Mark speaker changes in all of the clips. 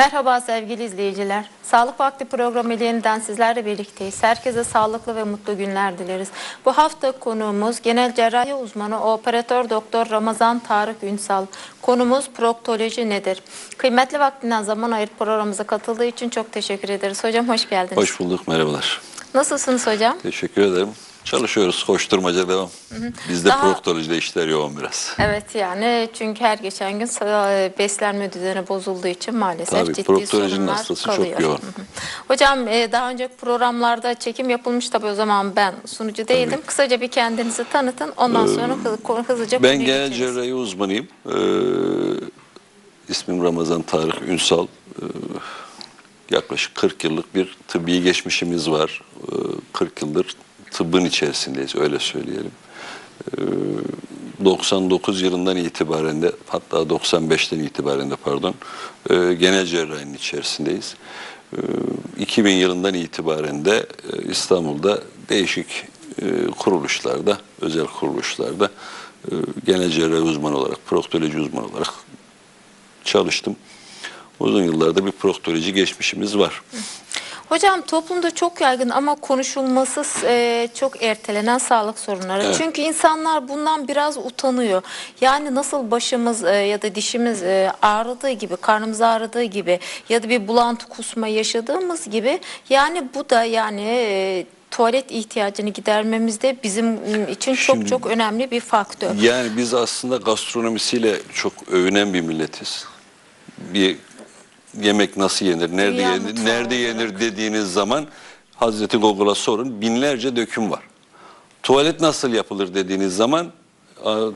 Speaker 1: Merhaba sevgili izleyiciler. Sağlık Vakti programı ile yeniden sizlerle birlikteyiz. Herkese sağlıklı ve mutlu günler dileriz. Bu hafta konuğumuz genel cerrahi uzmanı operatör doktor Ramazan Tarık Ünsal. Konumuz proktoloji nedir? Kıymetli vaktinden zaman ayırıp programımıza katıldığı için çok teşekkür ederiz. Hocam hoş geldiniz.
Speaker 2: Hoş bulduk, merhabalar.
Speaker 1: Nasılsınız hocam?
Speaker 2: Teşekkür ederim. Çalışıyoruz, koşturmaca devam. Bizde
Speaker 1: Daha-
Speaker 2: proktolojide işler yoğun biraz.
Speaker 1: Evet yani çünkü her geçen gün beslenme düzeni bozulduğu için maalesef
Speaker 2: Tabii,
Speaker 1: ciddi
Speaker 2: proktolojinin
Speaker 1: sorunlar
Speaker 2: hastası çok
Speaker 1: kalıyor.
Speaker 2: yoğun.
Speaker 1: Hı hı. Hocam e, daha önceki programlarda çekim yapılmış tabii o zaman ben sunucu değildim. Kısaca bir kendinizi tanıtın ondan sonra hı- konu- hızlıca
Speaker 2: Ee, Ben genel
Speaker 1: geçeriz.
Speaker 2: cerrahi uzmanıyım. Ee, ismim Ramazan Tarık Ünsal. Ee, yaklaşık 40 yıllık bir tıbbi geçmişimiz var. Ee, 40 yıldır tıbbın içerisindeyiz, öyle söyleyelim. Ee, 99 yılından itibaren de hatta 95'ten itibaren de pardon e, genel cerrahinin içerisindeyiz. Ee, 2000 yılından itibaren de e, İstanbul'da değişik e, kuruluşlarda, özel kuruluşlarda genel cerrahi uzmanı olarak, proktoloji uzmanı olarak çalıştım. Uzun yıllarda bir proktoloji geçmişimiz var.
Speaker 1: Hocam toplumda çok yaygın ama konuşulması e, çok ertelenen sağlık sorunları.
Speaker 2: Evet.
Speaker 1: Çünkü insanlar bundan biraz utanıyor. Yani nasıl başımız e, ya da dişimiz e, ağrıdığı gibi, karnımız ağrıdığı gibi ya da bir bulantı kusma yaşadığımız gibi yani bu da yani e, tuvalet ihtiyacını gidermemizde bizim için çok
Speaker 2: Şimdi-
Speaker 1: çok önemli bir faktör.
Speaker 2: Yani biz aslında gastronomisiyle çok övünen bir milletiz. Bir yemek nasıl yenir, nerede
Speaker 1: Dünya
Speaker 2: yenir, nerede yenir dediğiniz zaman Hazreti Google'a sorun binlerce döküm var. Tuvalet nasıl yapılır dediğiniz zaman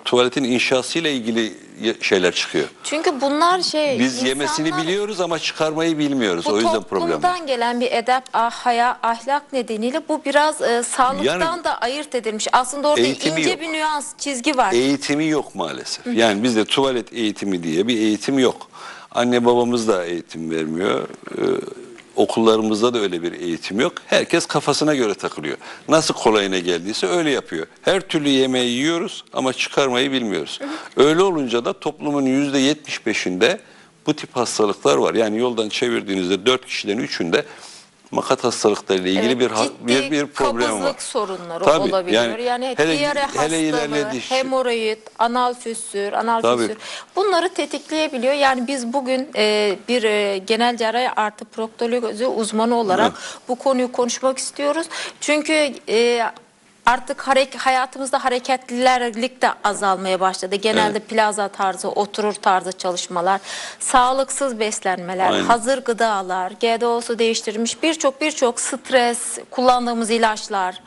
Speaker 2: tuvaletin inşasıyla ilgili ye- şeyler çıkıyor.
Speaker 1: Çünkü bunlar şey
Speaker 2: Biz yemesini
Speaker 1: insanlar-
Speaker 2: biliyoruz ama çıkarmayı bilmiyoruz.
Speaker 1: Bu
Speaker 2: o yüzden problem. var.
Speaker 1: toplumdan gelen bir edep, ah, haya, ahlak nedeniyle bu biraz e, sağlıktan
Speaker 2: Yani-
Speaker 1: da ayırt edilmiş. Aslında orada ince
Speaker 2: yok.
Speaker 1: bir nüans, çizgi var.
Speaker 2: Eğitimi yok maalesef. Yani bizde tuvalet eğitimi diye bir eğitim yok. Anne babamız da eğitim vermiyor. Ee, okullarımızda da öyle bir eğitim yok. Herkes kafasına göre takılıyor. Nasıl kolayına geldiyse öyle yapıyor. Her türlü yemeği yiyoruz ama çıkarmayı bilmiyoruz. Öyle olunca da toplumun yüzde yetmiş beşinde bu tip hastalıklar var. Yani yoldan çevirdiğinizde dört kişiden üçünde makat hastalıklarıyla ilgili
Speaker 1: Evet,
Speaker 2: bir,
Speaker 1: ciddi
Speaker 2: bir bir problem var.
Speaker 1: sorunları
Speaker 2: Tabii,
Speaker 1: olabiliyor.
Speaker 2: yani
Speaker 1: Yani,
Speaker 2: hele-
Speaker 1: diyare
Speaker 2: hele
Speaker 1: hastalığı,
Speaker 2: işte.
Speaker 1: hemoroid, anal füssür, anal
Speaker 2: Tabii.
Speaker 1: füssür bunları tetikleyebiliyor. Yani biz bugün e, bir e, genel cerrahi artı proktoloji uzmanı olarak bu konuyu konuşmak istiyoruz. Çünkü e, Artık harek, hayatımızda hareketlilik de azalmaya başladı. Genelde plaza tarzı, oturur tarzı çalışmalar, sağlıksız beslenmeler,
Speaker 2: Aynen.
Speaker 1: hazır gıdalar, GDO'su değiştirilmiş birçok birçok stres, kullandığımız ilaçlar.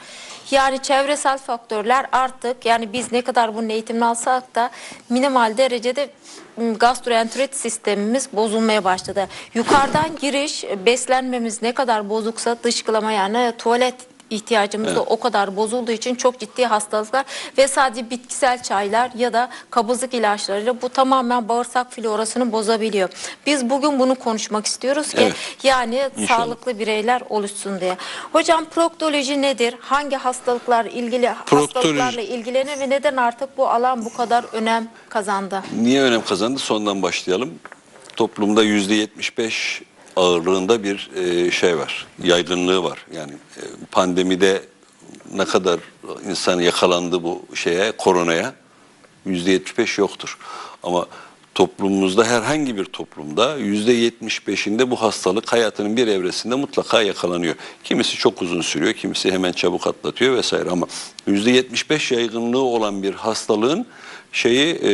Speaker 1: Yani çevresel faktörler artık yani biz ne kadar bunun eğitimini alsak da minimal derecede gastroenterit sistemimiz bozulmaya başladı. Yukarıdan giriş beslenmemiz ne kadar bozuksa dışkılama yani tuvalet ihtiyacımız da o kadar bozulduğu için çok ciddi hastalıklar ve sadece bitkisel çaylar ya da kabızlık ilaçlarıyla bu tamamen bağırsak florasını bozabiliyor. Biz bugün bunu konuşmak istiyoruz ki
Speaker 2: Evet.
Speaker 1: yani
Speaker 2: İnşallah.
Speaker 1: sağlıklı bireyler oluşsun diye. Hocam proktoloji nedir? Hangi hastalıklar ilgili
Speaker 2: Proktoloji-
Speaker 1: hastalıklarla ilgilenir ve neden artık bu alan bu kadar önem kazandı?
Speaker 2: Niye önem kazandı? Sondan başlayalım. Toplumda yüzde 75 ağırlığında bir e, şey var, yaygınlığı var. Yani e, pandemide ne kadar insan yakalandı bu şeye, koronaya yüzde 75 yoktur. Ama toplumumuzda herhangi bir toplumda yüzde 75'inde bu hastalık hayatının bir evresinde mutlaka yakalanıyor. Kimisi çok uzun sürüyor, kimisi hemen çabuk atlatıyor vesaire ama yüzde 75 yaygınlığı olan bir hastalığın şeyi e,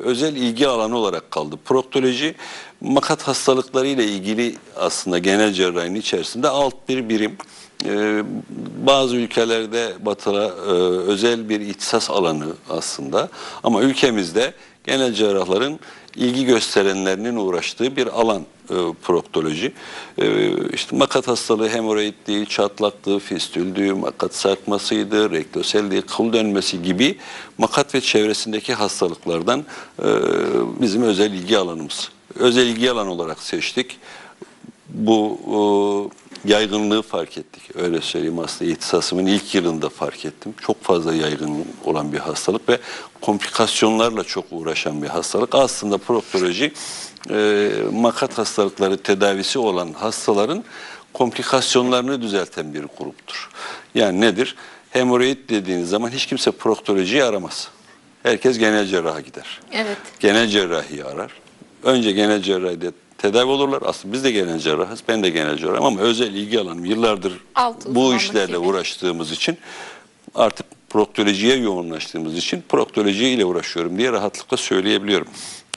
Speaker 2: özel ilgi alanı olarak kaldı. Proktoloji makat hastalıkları ile ilgili aslında genel cerrahinin içerisinde alt bir birim. E, bazı ülkelerde batıda e, özel bir ihtisas alanı aslında ama ülkemizde genel cerrahların ilgi gösterenlerinin uğraştığı bir alan e, proktoloji. E, işte makat hastalığı hemoroiddi, çatlaklığı, fistüldü, makat sarkmasıydı, rektoseldi, kıl dönmesi gibi makat ve çevresindeki hastalıklardan e, bizim özel ilgi alanımız. Özel ilgi alanı olarak seçtik. Bu e, yaygınlığı fark ettik. Öyle söyleyeyim aslında ihtisasımın ilk yılında fark ettim. Çok fazla yaygın olan bir hastalık ve komplikasyonlarla çok uğraşan bir hastalık. Aslında proktoloji e, makat hastalıkları tedavisi olan hastaların komplikasyonlarını düzelten bir gruptur. Yani nedir? Hemoroid dediğiniz zaman hiç kimse proktolojiyi aramaz. Herkes genel cerraha gider.
Speaker 1: Evet.
Speaker 2: Genel cerrahiyi arar. Önce genel cerrahide tedavi olurlar. Aslında biz de genel cerrahız. Ben de genel cerrahım ama özel ilgi alanım. Yıllardır
Speaker 1: Alt
Speaker 2: bu işlerle
Speaker 1: gibi.
Speaker 2: uğraştığımız için artık proktolojiye yoğunlaştığımız için proktoloji ile uğraşıyorum diye rahatlıkla söyleyebiliyorum.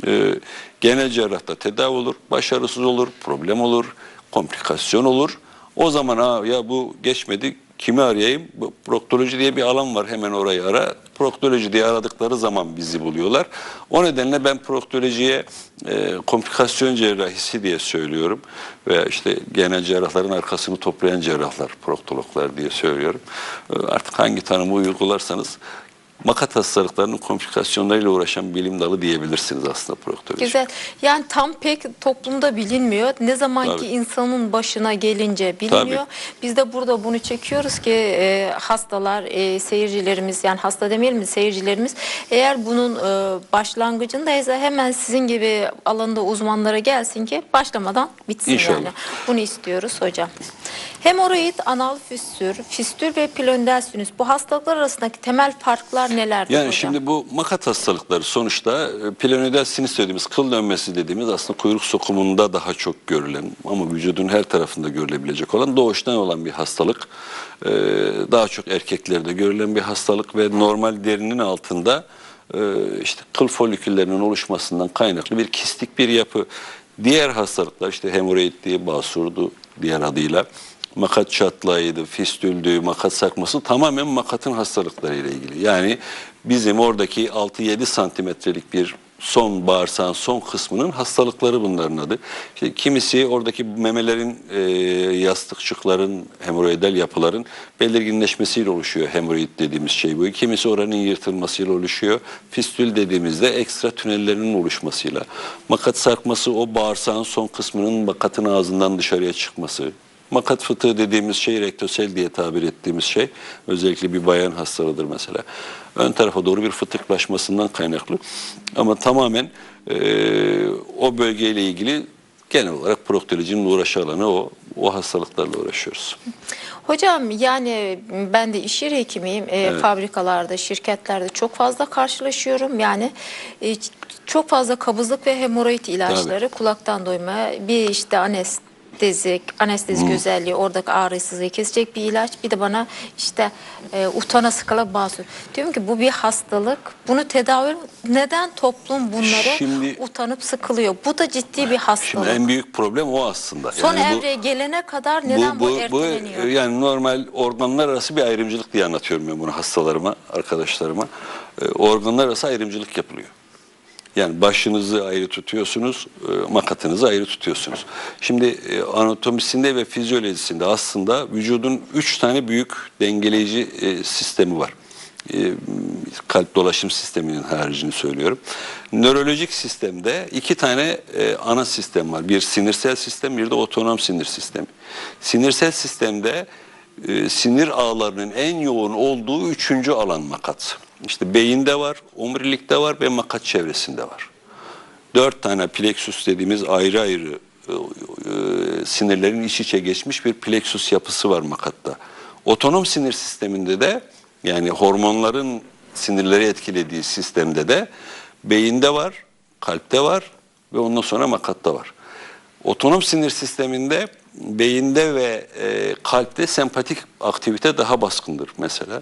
Speaker 2: Ee, genel cerrahta tedavi olur, başarısız olur, problem olur, komplikasyon olur. O zaman Aa, ya bu geçmedi kimi arayayım? Proktoloji diye bir alan var hemen orayı ara. Proktoloji diye aradıkları zaman bizi buluyorlar. O nedenle ben proktolojiye e, komplikasyon cerrahisi diye söylüyorum. Veya işte genel cerrahların arkasını toplayan cerrahlar, proktologlar diye söylüyorum. E, artık hangi tanımı uygularsanız makat hastalıklarının komplikasyonlarıyla uğraşan bilim dalı diyebilirsiniz aslında proktoloji.
Speaker 1: Güzel. Yani tam pek toplumda bilinmiyor. Ne zaman ki
Speaker 2: Tabii.
Speaker 1: insanın başına gelince biliniyor. Biz de burada bunu çekiyoruz ki e, hastalar, e, seyircilerimiz yani hasta demeyelim mi seyircilerimiz eğer bunun e, başlangıcındaysa hemen sizin gibi alanda uzmanlara gelsin ki başlamadan bitsin
Speaker 2: İnşallah.
Speaker 1: yani. Bunu istiyoruz hocam. Hemoroid, anal füstür, fistül ve pilonidal sinüs bu hastalıklar arasındaki temel farklar nelerdir
Speaker 2: Yani
Speaker 1: hocam?
Speaker 2: şimdi bu makat hastalıkları sonuçta e, pilonidal sinüs dediğimiz kıl dönmesi dediğimiz aslında kuyruk sokumunda daha çok görülen ama vücudun her tarafında görülebilecek olan doğuştan olan bir hastalık. Ee, daha çok erkeklerde görülen bir hastalık ve normal derinin altında e, işte kıl foliküllerinin oluşmasından kaynaklı bir kistik bir yapı. Diğer hastalıklar işte hemoroid diye basurdu diğer adıyla makat çatlağıydı, fistüldü, makat sarkması tamamen makatın hastalıklarıyla ilgili. Yani bizim oradaki 6-7 santimetrelik bir son bağırsağın son kısmının hastalıkları bunların adı. İşte kimisi oradaki memelerin, e, yastıkçıkların, hemoroidal yapıların belirginleşmesiyle oluşuyor hemoroid dediğimiz şey bu. Kimisi oranın yırtılmasıyla oluşuyor. Fistül dediğimizde ekstra tünellerinin oluşmasıyla. Makat sarkması o bağırsağın son kısmının makatın ağzından dışarıya çıkması. Makat fıtığı dediğimiz şey rektosel diye tabir ettiğimiz şey özellikle bir bayan hastalığıdır mesela. Ön tarafa doğru bir fıtıklaşmasından kaynaklı. Ama tamamen eee, o bölgeyle ilgili genel olarak proktolojinin uğraşı alanı o. O hastalıklarla uğraşıyoruz.
Speaker 1: Hocam yani ben de iş yeri hekimiyim. E, Fabrikalarda, şirketlerde çok fazla karşılaşıyorum. Yani e, çok fazla kabızlık ve hemoroid ilaçları, kulaktan doyma, bir işte anestezik, anestezik özelliği, oradaki ağrısızlığı kesecek bir ilaç. Bir de bana işte e, utana skala basur. Diyorum ki bu bir hastalık. Bunu tedavi neden toplum bunları
Speaker 2: Şimdi-
Speaker 1: utanıp sıkılıyor? Bu da ciddi bir
Speaker 2: Şimdi
Speaker 1: hastalık.
Speaker 2: en büyük problem o aslında.
Speaker 1: Son
Speaker 2: Yani bu-
Speaker 1: evreye gelene kadar neden bu, erteleniyor?
Speaker 2: yani normal organlar arası bir ayrımcılık diye anlatıyorum ben bunu hastalarıma, arkadaşlarıma. E, organlar arası ayrımcılık yapılıyor. Yani başınızı ayrı tutuyorsunuz, e, makatınızı ayrı tutuyorsunuz. Şimdi e, anatomisinde ve fizyolojisinde aslında vücudun üç tane büyük dengeleyici e, sistemi var. Kalp dolaşım sisteminin haricini söylüyorum. Nörolojik sistemde iki tane ana sistem var. Bir sinirsel sistem, bir de otonom sinir sistemi. Sinirsel sistemde sinir ağlarının en yoğun olduğu üçüncü alan makat. İşte beyinde var, omurilikte var ve makat çevresinde var. Dört tane plexus dediğimiz ayrı ayrı e, e, sinirlerin iç içe geçmiş bir plexus yapısı var makatta. Otonom sinir sisteminde de yani hormonların sinirleri etkilediği sistemde de beyinde var, kalpte var ve ondan sonra makatta var. Otonom sinir sisteminde beyinde ve e, kalpte sempatik aktivite daha baskındır mesela.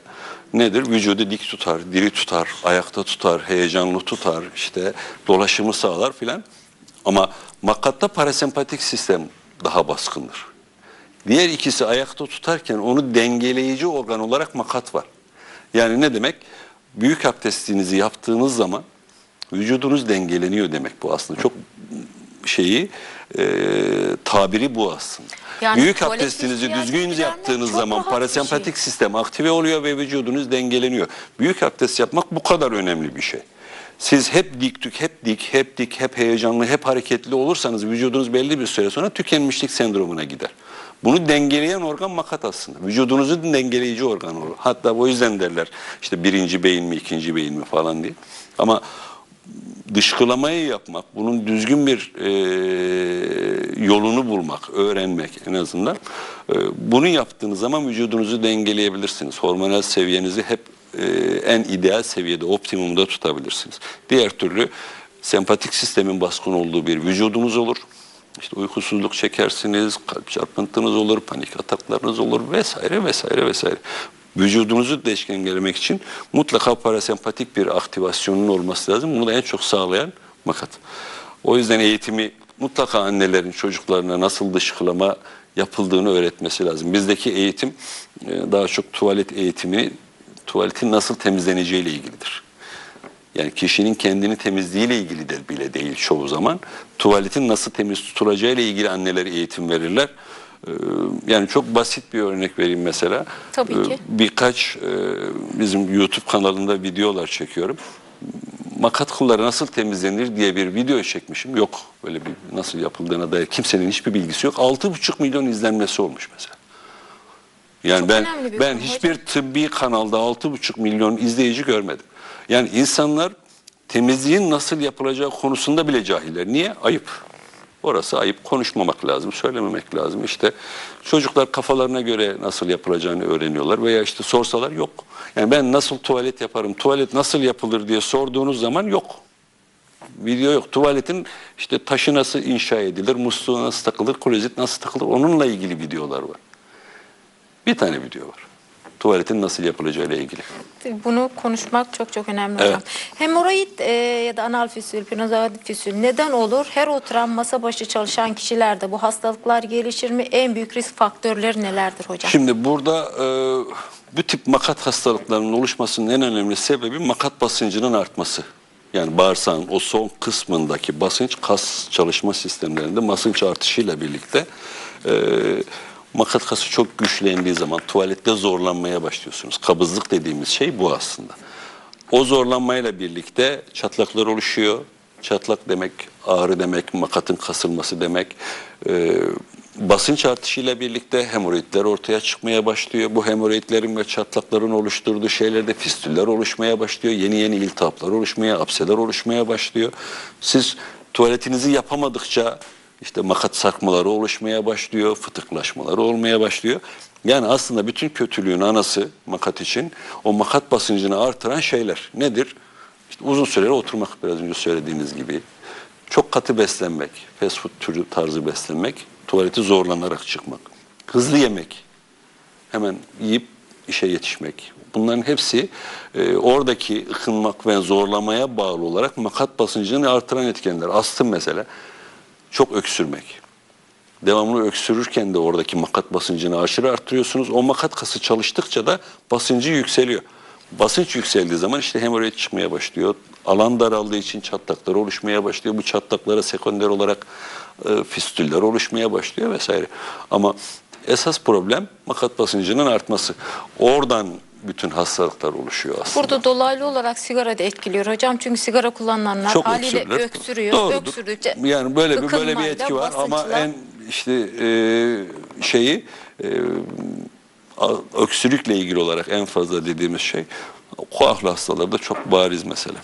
Speaker 2: Nedir? Vücudu dik tutar, diri tutar, ayakta tutar, heyecanlı tutar, işte dolaşımı sağlar filan. Ama makatta parasempatik sistem daha baskındır. Diğer ikisi ayakta tutarken onu dengeleyici organ olarak makat var. Yani ne demek? Büyük abdestinizi yaptığınız zaman vücudunuz dengeleniyor demek bu aslında. Çok şeyi e, tabiri bu aslında.
Speaker 1: Yani
Speaker 2: Büyük abdestinizi düzgün yaptığınız zaman parasempatik
Speaker 1: şey.
Speaker 2: sistem aktive oluyor ve vücudunuz dengeleniyor. Büyük abdest yapmak bu kadar önemli bir şey. Siz hep dik tük, hep dik, hep dik, hep heyecanlı, hep hareketli olursanız vücudunuz belli bir süre sonra tükenmişlik sendromuna gider. Bunu dengeleyen organ makat aslında. Vücudunuzu dengeleyici organ olur. Hatta o yüzden derler işte birinci beyin mi, ikinci beyin mi falan diye. Ama dışkılamayı yapmak, bunun düzgün bir e, yolunu bulmak, öğrenmek en azından. E, bunu yaptığınız zaman vücudunuzu dengeleyebilirsiniz. Hormonal seviyenizi hep e, en ideal seviyede, optimumda tutabilirsiniz. Diğer türlü sempatik sistemin baskın olduğu bir vücudunuz olur. İşte uykusuzluk çekersiniz, kalp çarpıntınız olur, panik ataklarınız olur vesaire vesaire vesaire. Vücudunuzu dengelemek için mutlaka parasempatik bir aktivasyonun olması lazım. Bunu da en çok sağlayan makat. O yüzden eğitimi mutlaka annelerin çocuklarına nasıl dışkılama yapıldığını öğretmesi lazım. Bizdeki eğitim e, daha çok tuvalet eğitimi, tuvaletin nasıl temizleneceğiyle ilgilidir. Yani kişinin kendini temizliğiyle ilgili de bile değil çoğu zaman. Tuvaletin nasıl temiz tutulacağıyla ilgili anneler eğitim verirler. Ee, Yani çok basit bir örnek vereyim mesela.
Speaker 1: Tabii
Speaker 2: Ee,
Speaker 1: ki.
Speaker 2: Birkaç e, bizim YouTube kanalında videolar çekiyorum. Makat kılları nasıl temizlenir diye bir video çekmişim. Yok böyle bir nasıl yapıldığına dair kimsenin hiçbir bilgisi yok. 6,5 milyon izlenmesi olmuş mesela. Yani
Speaker 1: Çok
Speaker 2: ben ben hiçbir tıbbi kanalda 6,5 milyon izleyici görmedim. Yani insanlar temizliğin nasıl yapılacağı konusunda bile cahiller. Niye? Ayıp. Orası ayıp. Konuşmamak lazım, söylememek lazım. İşte çocuklar kafalarına göre nasıl yapılacağını öğreniyorlar veya işte sorsalar yok. Yani ben nasıl tuvalet yaparım, tuvalet nasıl yapılır diye sorduğunuz zaman yok. Video yok. Tuvaletin işte taşı nasıl inşa edilir, musluğu nasıl takılır, klozet nasıl takılır onunla ilgili videolar var. Bir tane video var. Tuvaletin nasıl yapılacağıyla ilgili.
Speaker 1: Bunu konuşmak çok çok önemli
Speaker 2: Evet.
Speaker 1: hocam. Hemoroid e, ya da anal fisül, pinozoid fisül neden olur? Her oturan masa başı çalışan kişilerde bu hastalıklar gelişir mi? En büyük risk faktörleri nelerdir hocam?
Speaker 2: Şimdi burada e, bu tip makat hastalıklarının oluşmasının en önemli sebebi makat basıncının artması. Yani bağırsağın o son kısmındaki basınç kas çalışma sistemlerinde basınç artışıyla birlikte e, makat kası çok güçlendiği zaman tuvalette zorlanmaya başlıyorsunuz. Kabızlık dediğimiz şey bu aslında. O zorlanmayla birlikte çatlaklar oluşuyor. Çatlak demek ağrı demek, makatın kasılması demek. Ee, basınç artışıyla birlikte hemoroidler ortaya çıkmaya başlıyor. Bu hemoroidlerin ve çatlakların oluşturduğu şeylerde fistüller oluşmaya başlıyor. Yeni yeni iltihaplar oluşmaya, apseler oluşmaya başlıyor. Siz tuvaletinizi yapamadıkça işte makat sarkmaları oluşmaya başlıyor, fıtıklaşmaları olmaya başlıyor. Yani aslında bütün kötülüğün anası makat için o makat basıncını artıran şeyler nedir? İşte uzun süreli oturmak biraz önce söylediğiniz gibi. Çok katı beslenmek, fast food türü tarzı beslenmek, tuvaleti zorlanarak çıkmak. Hızlı yemek, hemen yiyip işe yetişmek. Bunların hepsi e, oradaki ıkınmak ve zorlamaya bağlı olarak makat basıncını artıran etkenler. Astım mesela çok öksürmek. Devamlı öksürürken de oradaki makat basıncını aşırı arttırıyorsunuz. O makat kası çalıştıkça da basıncı yükseliyor. Basınç yükseldiği zaman işte hemoroid çıkmaya başlıyor. Alan daraldığı için çatlaklar oluşmaya başlıyor. Bu çatlaklara sekonder olarak e, fistüller oluşmaya başlıyor vesaire. Ama esas problem makat basıncının artması. Oradan bütün hastalıklar oluşuyor aslında.
Speaker 1: Burada dolaylı olarak sigara da etkiliyor hocam. Çünkü sigara kullananlar
Speaker 2: Çok
Speaker 1: haliyle
Speaker 2: öksürürler.
Speaker 1: öksürüyor.
Speaker 2: Doğrudur.
Speaker 1: Öksürdükçe
Speaker 2: Yani böyle bir böyle bir etki var ama
Speaker 1: basınçla-
Speaker 2: en işte e, şeyi e, öksürükle ilgili olarak en fazla dediğimiz şey koahlı hastalarda çok bariz mesela.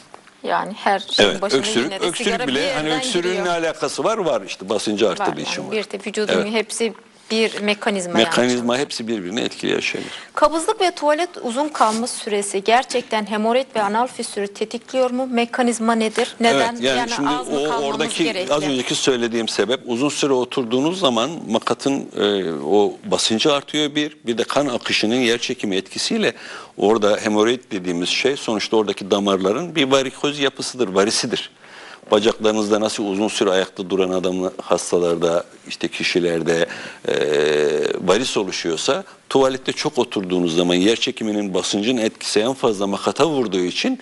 Speaker 1: yani her şeyin
Speaker 2: Evet,
Speaker 1: başında
Speaker 2: öksürük,
Speaker 1: yine de sigara
Speaker 2: öksürük
Speaker 1: bir
Speaker 2: bile hani
Speaker 1: yerden
Speaker 2: öksürüğün
Speaker 1: giriyor.
Speaker 2: ne alakası var? Var işte basıncı
Speaker 1: Var
Speaker 2: arttığı
Speaker 1: yani.
Speaker 2: için var.
Speaker 1: Bir de vücudun
Speaker 2: Evet.
Speaker 1: hepsi bir mekanizma, yani.
Speaker 2: Mekanizma hepsi birbirini etkileyen şeyler.
Speaker 1: Kabızlık ve tuvalet uzun kalma süresi gerçekten hemoroid ve anal fistülü tetikliyor mu? Mekanizma nedir? Neden?
Speaker 2: Evet, yani, şimdi
Speaker 1: az mı
Speaker 2: o oradaki
Speaker 1: gerekli?
Speaker 2: az önceki söylediğim sebep uzun süre oturduğunuz zaman makatın e, o basıncı artıyor bir bir de kan akışının yer çekimi etkisiyle orada hemoroid dediğimiz şey sonuçta oradaki damarların bir varikoz yapısıdır, varisidir. Bacaklarınızda nasıl uzun süre ayakta duran adam hastalarda işte kişilerde e, varis oluşuyorsa tuvalette çok oturduğunuz zaman yer çekiminin basıncın etkisi en fazla makata vurduğu için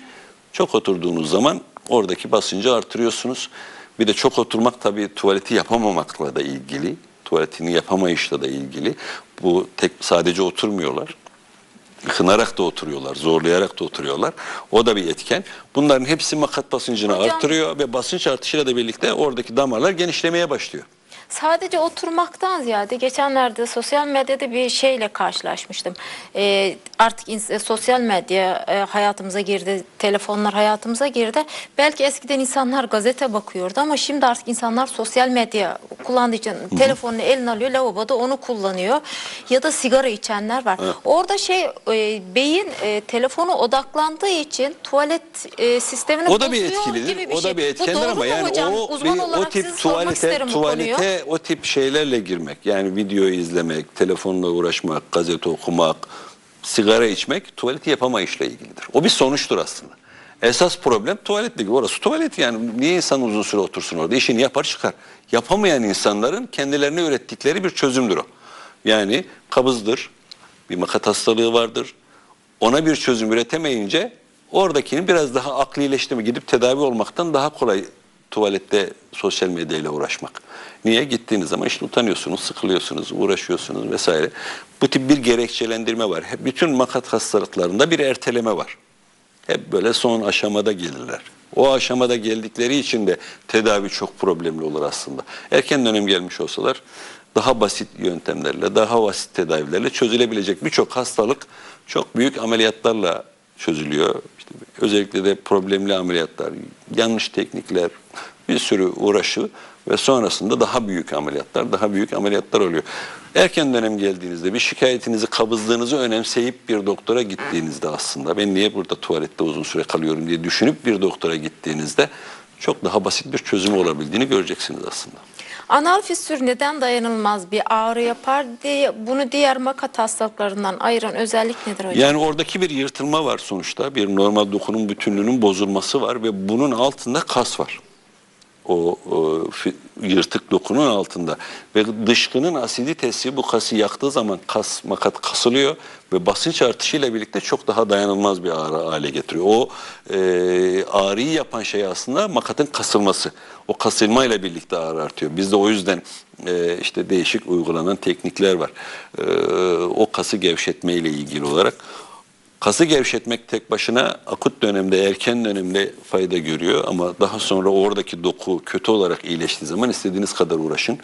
Speaker 2: çok oturduğunuz zaman oradaki basıncı artırıyorsunuz. Bir de çok oturmak tabii tuvaleti yapamamakla da ilgili. Tuvaletini yapamayışla da ilgili. Bu tek sadece oturmuyorlar. Kınarak da oturuyorlar, zorlayarak da oturuyorlar. O da bir etken. Bunların hepsi makat basıncını
Speaker 1: Hocam-
Speaker 2: artırıyor ve basınç artışıyla da birlikte oradaki damarlar genişlemeye başlıyor.
Speaker 1: Sadece oturmaktan ziyade geçenlerde sosyal medyada bir şeyle karşılaşmıştım. Ee, artık e, sosyal medya e, hayatımıza girdi, telefonlar hayatımıza girdi. Belki eskiden insanlar gazete bakıyordu ama şimdi artık insanlar sosyal medya kullandığı için telefonunu eline alıyor, lavaboda onu kullanıyor. Ya da sigara içenler var. Orada şey e, beyin e, telefonu odaklandığı için tuvalet e, sistemini
Speaker 2: O da bir etkilidir.
Speaker 1: gibi bir
Speaker 2: O
Speaker 1: şey.
Speaker 2: da bir
Speaker 1: Bu
Speaker 2: etkendir ama yani
Speaker 1: hocam?
Speaker 2: o
Speaker 1: Uzman
Speaker 2: bir- o tip
Speaker 1: sormak
Speaker 2: tuvalete o tip şeylerle girmek. Yani videoyu izlemek, telefonla uğraşmak, gazete okumak, sigara içmek tuvaleti yapamayışla ilgilidir. O bir sonuçtur aslında. Esas problem tuvaletle ilgili. Orası tuvalet yani. Niye insan uzun süre otursun orada? İşini yapar çıkar. Yapamayan insanların kendilerine ürettikleri bir çözümdür o. Yani kabızdır, bir makat hastalığı vardır. Ona bir çözüm üretemeyince oradakini biraz daha aklileştirme gidip tedavi olmaktan daha kolay tuvalette sosyal medyayla uğraşmak. Niye? Gittiğiniz zaman işte utanıyorsunuz, sıkılıyorsunuz, uğraşıyorsunuz vesaire. Bu tip bir gerekçelendirme var. Hep bütün makat hastalıklarında bir erteleme var. Hep böyle son aşamada gelirler. O aşamada geldikleri için de tedavi çok problemli olur aslında. Erken dönem gelmiş olsalar daha basit yöntemlerle, daha basit tedavilerle çözülebilecek birçok hastalık çok büyük ameliyatlarla çözülüyor. Özellikle de problemli ameliyatlar, yanlış teknikler, bir sürü uğraşı ve sonrasında daha büyük ameliyatlar, daha büyük ameliyatlar oluyor. Erken dönem geldiğinizde bir şikayetinizi, kabızlığınızı önemseyip bir doktora gittiğinizde aslında ben niye burada tuvalette uzun süre kalıyorum diye düşünüp bir doktora gittiğinizde çok daha basit bir çözüm olabildiğini göreceksiniz aslında.
Speaker 1: Anal fistür neden dayanılmaz bir ağrı yapar diye bunu diğer makat hastalıklarından ayıran özellik nedir hocam?
Speaker 2: Yani oradaki bir yırtılma var sonuçta. Bir normal dokunun bütünlüğünün bozulması var ve bunun altında kas var. O, o yırtık dokunun altında ve dışkının asiditesi bu kası yaktığı zaman kas makat kasılıyor ve basınç artışıyla birlikte çok daha dayanılmaz bir ağrı hale getiriyor. O e, ağrıyı yapan şey aslında makatın kasılması. O kasılmayla birlikte ağrı artıyor. Bizde o yüzden e, işte değişik uygulanan teknikler var. E, o kası gevşetme ile ilgili olarak. Kası gevşetmek tek başına akut dönemde, erken dönemde fayda görüyor ama daha sonra oradaki doku kötü olarak iyileştiği zaman istediğiniz kadar uğraşın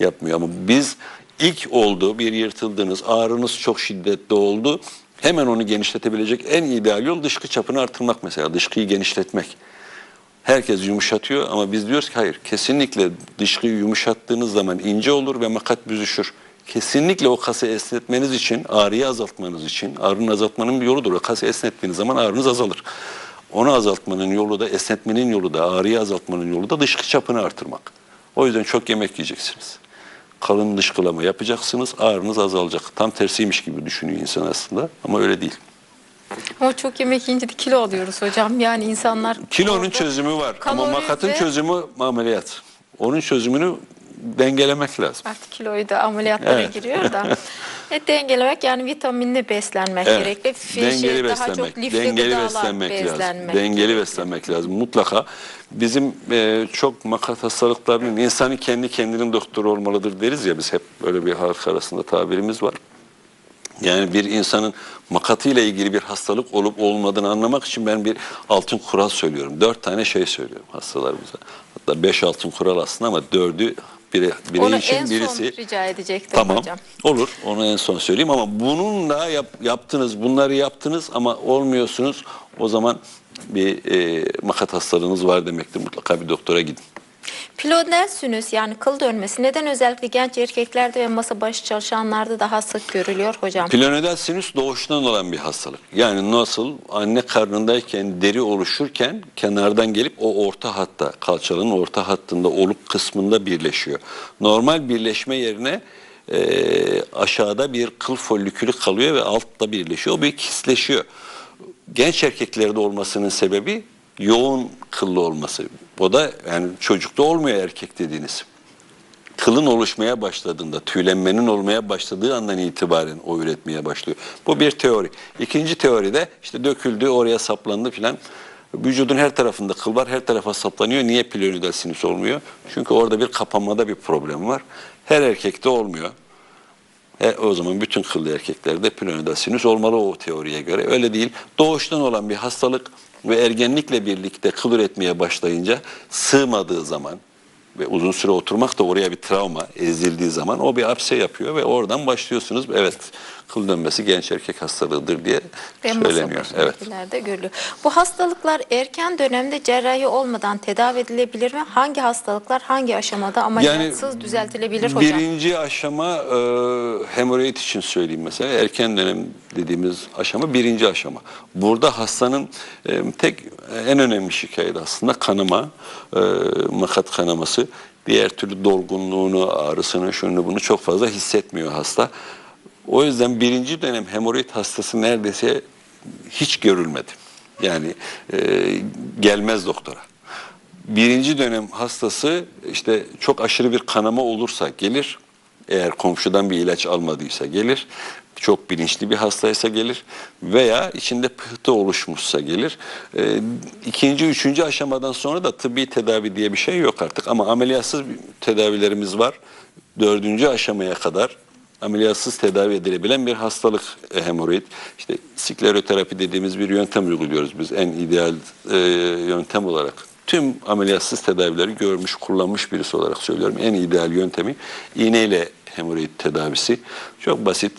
Speaker 2: yapmıyor. Ama biz ilk oldu, bir yırtıldınız, ağrınız çok şiddetli oldu. Hemen onu genişletebilecek en ideal yol dışkı çapını artırmak mesela, dışkıyı genişletmek. Herkes yumuşatıyor ama biz diyoruz ki hayır kesinlikle dışkıyı yumuşattığınız zaman ince olur ve makat büzüşür. Kesinlikle o kası esnetmeniz için, ağrıyı azaltmanız için, ağrının azaltmanın bir yoludur. O kası esnettiğiniz zaman ağrınız azalır. Onu azaltmanın yolu da, esnetmenin yolu da, ağrıyı azaltmanın yolu da dışkı çapını artırmak. O yüzden çok yemek yiyeceksiniz. Kalın dışkılama yapacaksınız, ağrınız azalacak. Tam tersiymiş gibi düşünüyor insan aslında ama öyle değil.
Speaker 1: Ama çok yemek yiyince de kilo alıyoruz hocam. Yani insanlar
Speaker 2: Kilonun
Speaker 1: orada
Speaker 2: çözümü var ama
Speaker 1: kalori
Speaker 2: makatın çözümü ameliyat. Onun çözümünü dengelemek lazım.
Speaker 1: Artık kiloyu da ameliyatlara
Speaker 2: Evet.
Speaker 1: giriyor da. E, dengelemek yani vitaminli beslenmek
Speaker 2: Evet.
Speaker 1: gerekli. Fi-
Speaker 2: Dengeli
Speaker 1: daha
Speaker 2: beslenmek,
Speaker 1: çok lifli
Speaker 2: dengeli beslenmek lazım. Dengeli beslenmek lazım mutlaka. Bizim e, çok makat hastalıklarının insanı kendi kendinin doktoru olmalıdır deriz ya biz hep böyle bir halk arasında tabirimiz var. Yani bir insanın makatıyla ilgili bir hastalık olup olmadığını anlamak için ben bir altın kural söylüyorum. Dört tane şey söylüyorum hastalarımıza. Hatta beş altın kural aslında ama dördü biri, biri
Speaker 1: Onu
Speaker 2: için
Speaker 1: en son
Speaker 2: birisi
Speaker 1: rica edecektim
Speaker 2: Tamam.
Speaker 1: hocam.
Speaker 2: Olur. Onu en son söyleyeyim ama bununla yap, yaptınız, bunları yaptınız ama olmuyorsunuz. O zaman bir e, makat hastalığınız var demektir. Mutlaka bir doktora gidin.
Speaker 1: Pilonel sinüs yani kıl dönmesi neden özellikle genç erkeklerde ve masa başı çalışanlarda daha sık görülüyor hocam?
Speaker 2: Pilonidal sinüs doğuştan olan bir hastalık. Yani nasıl anne karnındayken deri oluşurken kenardan gelip o orta hatta kalçanın orta hattında olup kısmında birleşiyor. Normal birleşme yerine e, aşağıda bir kıl folikülü kalıyor ve altta birleşiyor. O bir kisleşiyor. Genç erkeklerde olmasının sebebi yoğun kıllı olması. O da yani çocukta olmuyor erkek dediğiniz kılın oluşmaya başladığında, tüylenmenin olmaya başladığı andan itibaren o üretmeye başlıyor. Bu bir teori. İkinci teori de işte döküldü, oraya saplandı filan. Vücudun her tarafında kıl var, her tarafa saplanıyor. Niye pilonidal sinüs olmuyor? Çünkü orada bir kapanmada bir problem var. Her erkekte olmuyor. E, o zaman bütün kıllı erkeklerde planödal sinüs olmalı o teoriye göre. Öyle değil. Doğuştan olan bir hastalık ve ergenlikle birlikte kıl üretmeye başlayınca sığmadığı zaman ve uzun süre oturmak da oraya bir travma ezildiği zaman o bir apse yapıyor ve oradan başlıyorsunuz. Evet kıl dönmesi genç erkek hastalığıdır diye
Speaker 1: masa
Speaker 2: söyleniyor. Evet.
Speaker 1: görülüyor. Bu hastalıklar erken dönemde cerrahi olmadan tedavi edilebilir mi? Hangi hastalıklar hangi aşamada ameliyatsız düzeltilebilir hocam?
Speaker 2: Birinci aşama e, hemoroid için söyleyeyim mesela. Erken dönem dediğimiz aşama birinci aşama. Burada hastanın e, tek en önemli şikayeti aslında kanama, e, makat kanaması. Diğer türlü dolgunluğunu, ağrısını, şunu bunu çok fazla hissetmiyor hasta. O yüzden birinci dönem hemoroid hastası neredeyse hiç görülmedi. Yani e, gelmez doktora. Birinci dönem hastası işte çok aşırı bir kanama olursa gelir. Eğer komşudan bir ilaç almadıysa gelir. Çok bilinçli bir hastaysa gelir. Veya içinde pıhtı oluşmuşsa gelir. Ee, ikinci, üçüncü aşamadan sonra da tıbbi tedavi diye bir şey yok artık. Ama ameliyatsız tedavilerimiz var. Dördüncü aşamaya kadar ameliyatsız tedavi edilebilen bir hastalık e, hemoroid. İşte skleroterapi dediğimiz bir yöntem uyguluyoruz biz en ideal e, yöntem olarak. Tüm ameliyatsız tedavileri görmüş, kullanmış birisi olarak söylüyorum. En ideal yöntemi iğneyle hemoroid tedavisi. Çok basit.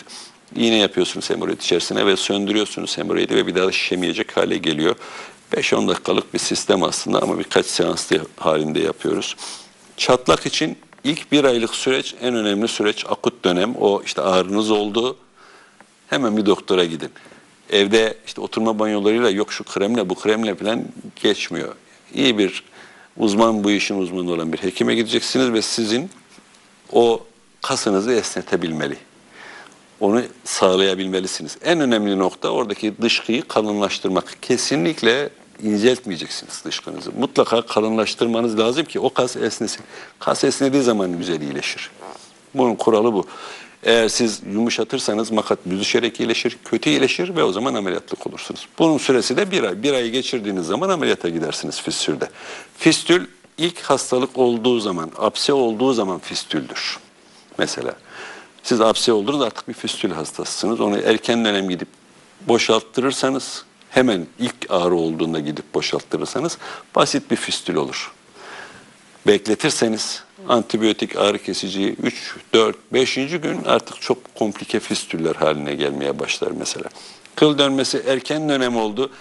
Speaker 2: İğne yapıyorsunuz hemoroid içerisine ve söndürüyorsunuz hemoroidi ve bir daha da şişemeyecek hale geliyor. 5-10 dakikalık bir sistem aslında ama birkaç seans halinde yapıyoruz. Çatlak için ilk bir aylık süreç en önemli süreç akut dönem. O işte ağrınız oldu hemen bir doktora gidin. Evde işte oturma banyolarıyla yok şu kremle bu kremle falan geçmiyor. İyi bir uzman bu işin uzmanı olan bir hekime gideceksiniz ve sizin o kasınızı esnetebilmeli. Onu sağlayabilmelisiniz. En önemli nokta oradaki dışkıyı kalınlaştırmak. Kesinlikle inceltmeyeceksiniz dışkınızı. Mutlaka kalınlaştırmanız lazım ki o kas esnesin. Kas esnediği zaman güzel iyileşir. Bunun kuralı bu. Eğer siz yumuşatırsanız makat büzüşerek iyileşir, kötü iyileşir ve o zaman ameliyatlık olursunuz. Bunun süresi de bir ay. Bir ayı geçirdiğiniz zaman ameliyata gidersiniz fistülde. Fistül ilk hastalık olduğu zaman, apse olduğu zaman fistüldür. Mesela siz apse oldunuz artık bir fistül hastasısınız. Onu erken dönem gidip boşalttırırsanız hemen ilk ağrı olduğunda gidip boşalttırırsanız basit bir fistül olur. Bekletirseniz antibiyotik ağrı kesici 3, 4, 5. gün artık çok komplike fistüller haline gelmeye başlar mesela. Kıl dönmesi erken dönem oldu.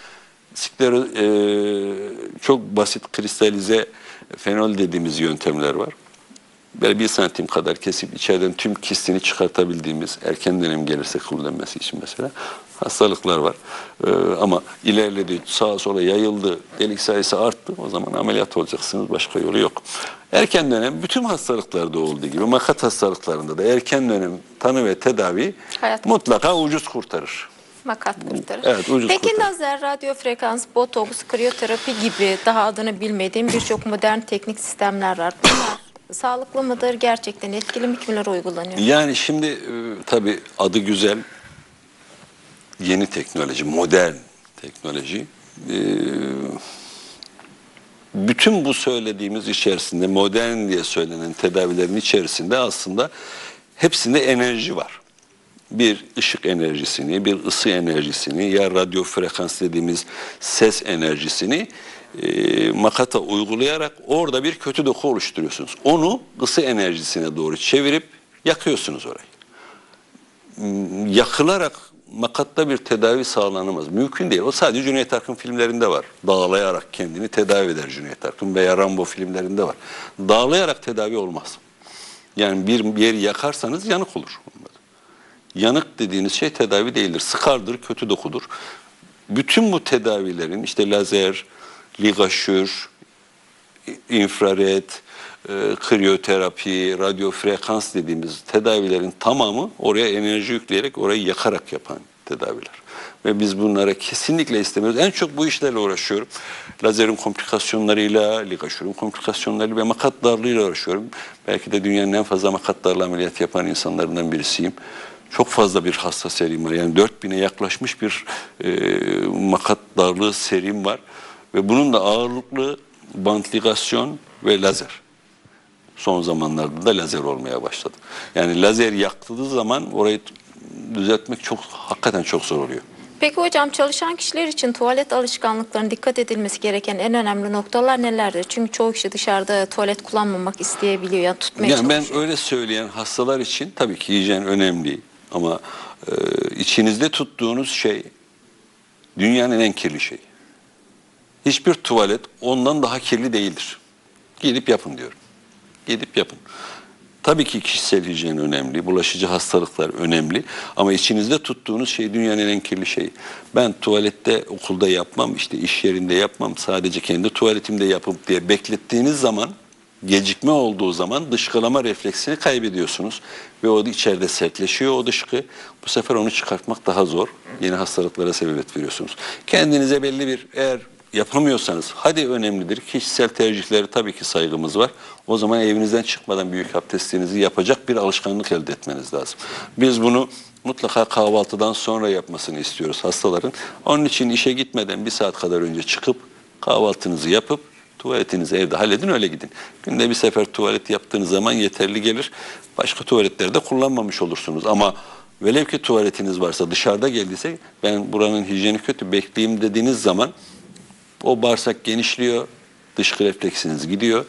Speaker 2: Siklero, e, çok basit kristalize fenol dediğimiz yöntemler var. Böyle bir santim kadar kesip içeriden tüm kistini çıkartabildiğimiz erken dönem gelirse kıl dönmesi için mesela hastalıklar var. Ee, ama ilerledi, sağa sola yayıldı, delik sayısı arttı. O zaman ameliyat olacaksınız. Başka yolu yok. Erken dönem bütün hastalıklarda olduğu gibi makat hastalıklarında da erken dönem tanı ve tedavi
Speaker 1: Hayat
Speaker 2: mutlaka ucuz kurtarır.
Speaker 1: Makat kurtarır.
Speaker 2: Evet, ucuz
Speaker 1: Peki
Speaker 2: kurtarır.
Speaker 1: lazer, radyo frekans, botoks, kriyoterapi gibi daha adını bilmediğim birçok modern teknik sistemler var. Bunlar sağlıklı mıdır? Gerçekten etkili mi? Kimlere uygulanıyor?
Speaker 2: Yani şimdi e, tabii adı güzel, yeni teknoloji, modern teknoloji. E, bütün bu söylediğimiz içerisinde, modern diye söylenen tedavilerin içerisinde aslında hepsinde enerji var. Bir ışık enerjisini, bir ısı enerjisini, ya radyo frekans dediğimiz ses enerjisini e, makata uygulayarak orada bir kötü doku oluşturuyorsunuz. Onu ısı enerjisine doğru çevirip yakıyorsunuz orayı yakılarak makatta bir tedavi sağlanamaz. Mümkün değil. O sadece Cüneyt Arkın filmlerinde var. Dağlayarak kendini tedavi eder Cüneyt Arkın veya Rambo filmlerinde var. Dağlayarak tedavi olmaz. Yani bir yeri yakarsanız yanık olur. Yanık dediğiniz şey tedavi değildir. Sıkardır, kötü dokudur. Bütün bu tedavilerin işte lazer, ligaşür, infrared, e, kriyoterapi, radyo frekans dediğimiz tedavilerin tamamı oraya enerji yükleyerek orayı yakarak yapan tedaviler. Ve biz bunlara kesinlikle istemiyoruz. En çok bu işlerle uğraşıyorum. Lazerin komplikasyonlarıyla, ligaşürün komplikasyonlarıyla ve makat darlığıyla uğraşıyorum. Belki de dünyanın en fazla makat darlığı ameliyat yapan insanlarından birisiyim. Çok fazla bir hasta serim var. Yani 4000'e yaklaşmış bir e, makat darlığı serim var. Ve bunun da ağırlıklı bant ligasyon ve lazer. Son zamanlarda da lazer olmaya başladı. Yani lazer yaktığı zaman orayı düzeltmek çok hakikaten çok zor oluyor.
Speaker 1: Peki hocam çalışan kişiler için tuvalet alışkanlıklarına dikkat edilmesi gereken en önemli noktalar nelerdir? Çünkü çoğu kişi dışarıda tuvalet kullanmamak isteyebiliyor. Yani tutmaya
Speaker 2: Yani ben
Speaker 1: çalışıyor.
Speaker 2: öyle söyleyen hastalar için tabii ki hijyen önemli ama e, içinizde tuttuğunuz şey dünyanın en kirli şeyi. Hiçbir tuvalet ondan daha kirli değildir. Gidip yapın diyorum. Gidip yapın. Tabii ki kişisel hijyen önemli, bulaşıcı hastalıklar önemli ama içinizde tuttuğunuz şey dünyanın en kirli şeyi. Ben tuvalette okulda yapmam, işte iş yerinde yapmam, sadece kendi tuvaletimde yapıp diye beklettiğiniz zaman gecikme olduğu zaman dışkılama refleksini kaybediyorsunuz ve o içeride sertleşiyor o dışkı. Bu sefer onu çıkartmak daha zor. Yeni hastalıklara sebebiyet veriyorsunuz. Kendinize belli bir eğer yapamıyorsanız hadi önemlidir. Kişisel tercihleri tabii ki saygımız var. O zaman evinizden çıkmadan büyük abdestinizi yapacak bir alışkanlık elde etmeniz lazım. Biz bunu mutlaka kahvaltıdan sonra yapmasını istiyoruz hastaların. Onun için işe gitmeden bir saat kadar önce çıkıp kahvaltınızı yapıp tuvaletinizi evde halledin öyle gidin. Günde bir sefer tuvalet yaptığınız zaman yeterli gelir. Başka tuvaletlerde kullanmamış olursunuz ama velev ki tuvaletiniz varsa dışarıda geldiyse ben buranın hijyeni kötü bekleyeyim dediğiniz zaman o bağırsak genişliyor, dışkı refleksiniz gidiyor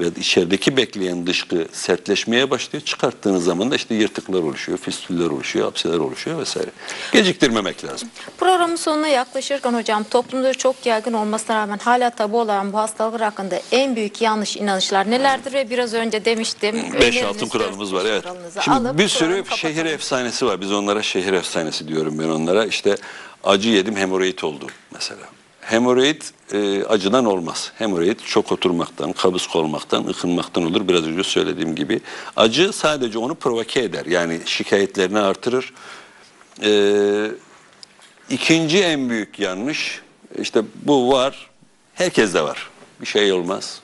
Speaker 2: ve içerideki bekleyen dışkı sertleşmeye başlıyor. Çıkarttığınız zaman da işte yırtıklar oluşuyor, fistüller oluşuyor, hapseler oluşuyor vesaire. Geciktirmemek lazım.
Speaker 1: Programın sonuna yaklaşırken hocam toplumda çok yaygın olmasına rağmen hala tabu olan bu hastalıklar hakkında en büyük yanlış inanışlar nelerdir ve biraz önce demiştim.
Speaker 2: Beş altın kuralımız var evet. Şimdi
Speaker 1: alıp
Speaker 2: bir sürü şehir
Speaker 1: kapatalım.
Speaker 2: efsanesi var. Biz onlara şehir efsanesi diyorum ben onlara. İşte acı yedim hemoroid oldu mesela. Hemoroid e, acıdan olmaz. Hemoroid çok oturmaktan, kabız olmaktan, ıkınmaktan olur. Biraz önce söylediğim gibi. Acı sadece onu provoke eder. Yani şikayetlerini artırır. Ee, ikinci en büyük yanlış işte bu var. Herkes de var. Bir şey olmaz.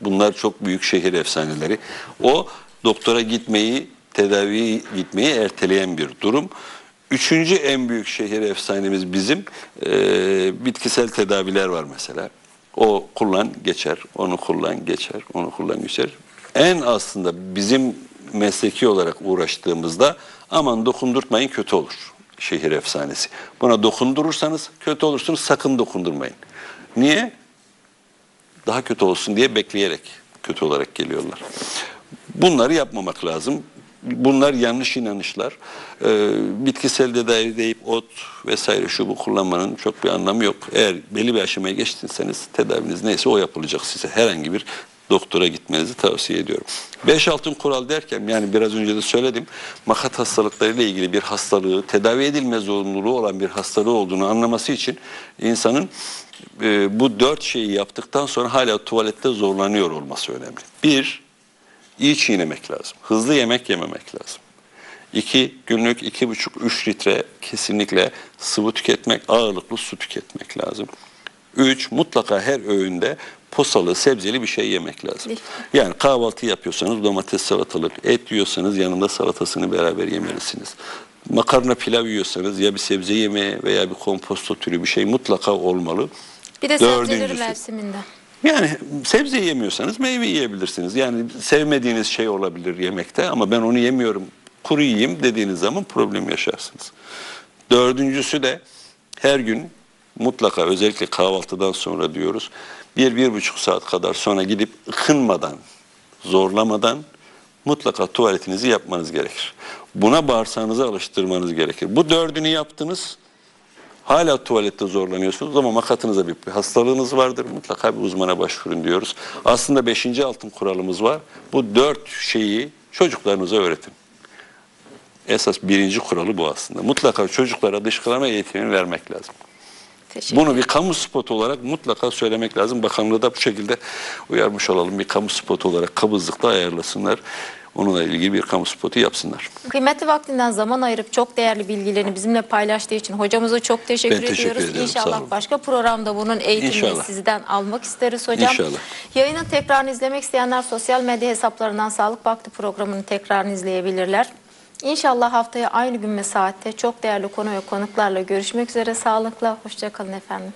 Speaker 2: Bunlar çok büyük şehir efsaneleri. O doktora gitmeyi, tedaviye gitmeyi erteleyen bir durum. Üçüncü en büyük şehir efsanemiz bizim e, bitkisel tedaviler var mesela. O kullan geçer, onu kullan geçer, onu kullan geçer. En aslında bizim mesleki olarak uğraştığımızda aman dokundurtmayın kötü olur şehir efsanesi. Buna dokundurursanız kötü olursunuz sakın dokundurmayın. Niye? daha kötü olsun diye bekleyerek kötü olarak geliyorlar. Bunları yapmamak lazım. Bunlar yanlış inanışlar. Ee, bitkisel tedavi deyip ot vesaire şu bu kullanmanın çok bir anlamı yok. Eğer belli bir aşamaya geçtiyseniz tedaviniz neyse o yapılacak size. Herhangi bir doktora gitmenizi tavsiye ediyorum. Beş altın kural derken yani biraz önce de söyledim. Makat hastalıklarıyla ilgili bir hastalığı, tedavi edilme zorunluluğu olan bir hastalığı olduğunu anlaması için insanın e, bu dört şeyi yaptıktan sonra hala tuvalette zorlanıyor olması önemli. Bir, iyi çiğnemek lazım. Hızlı yemek yememek lazım. İki, günlük iki buçuk, üç litre kesinlikle sıvı tüketmek, ağırlıklı su tüketmek lazım. Üç, mutlaka her öğünde posalı, sebzeli bir şey yemek lazım. Yani kahvaltı yapıyorsanız domates, salatalık, et yiyorsanız yanında salatasını beraber yemelisiniz. Makarna pilav yiyorsanız ya bir sebze yemeği veya bir komposto türü bir şey mutlaka olmalı.
Speaker 1: Bir de sebzeleri
Speaker 2: Dördüncüsü.
Speaker 1: mevsiminde.
Speaker 2: Yani sebze yemiyorsanız meyve yiyebilirsiniz. Yani sevmediğiniz şey olabilir yemekte ama ben onu yemiyorum kuru yiyeyim dediğiniz zaman problem yaşarsınız. Dördüncüsü de her gün mutlaka özellikle kahvaltıdan sonra diyoruz bir, bir buçuk saat kadar sonra gidip ıkınmadan, zorlamadan mutlaka tuvaletinizi yapmanız gerekir. Buna bağırsağınızı alıştırmanız gerekir. Bu dördünü yaptınız, Hala tuvalette zorlanıyorsunuz ama makatınıza bir hastalığınız vardır. Mutlaka bir uzmana başvurun diyoruz. Aslında beşinci altın kuralımız var. Bu dört şeyi çocuklarınıza öğretin. Esas birinci kuralı bu aslında. Mutlaka çocuklara dışkılama eğitimini vermek lazım.
Speaker 1: Teşekkür
Speaker 2: Bunu bir kamu spotu olarak mutlaka söylemek lazım. Bakanlığı da bu şekilde uyarmış olalım. Bir kamu spotu olarak kabızlıkta ayarlasınlar. Onunla ilgili bir kamu spotu yapsınlar.
Speaker 1: Kıymetli vaktinden zaman ayırıp çok değerli bilgilerini bizimle paylaştığı için hocamıza çok teşekkür,
Speaker 2: Ben teşekkür
Speaker 1: ediyoruz.
Speaker 2: ediyorum, sağ
Speaker 1: İnşallah başka programda bunun eğitimini
Speaker 2: İnşallah.
Speaker 1: sizden almak isteriz hocam.
Speaker 2: İnşallah.
Speaker 1: Yayının tekrarını izlemek isteyenler sosyal medya hesaplarından Sağlık Vakti programının tekrarını izleyebilirler. İnşallah haftaya aynı gün ve saatte çok değerli konu ve konuklarla görüşmek üzere. Sağlıkla, hoşçakalın efendim.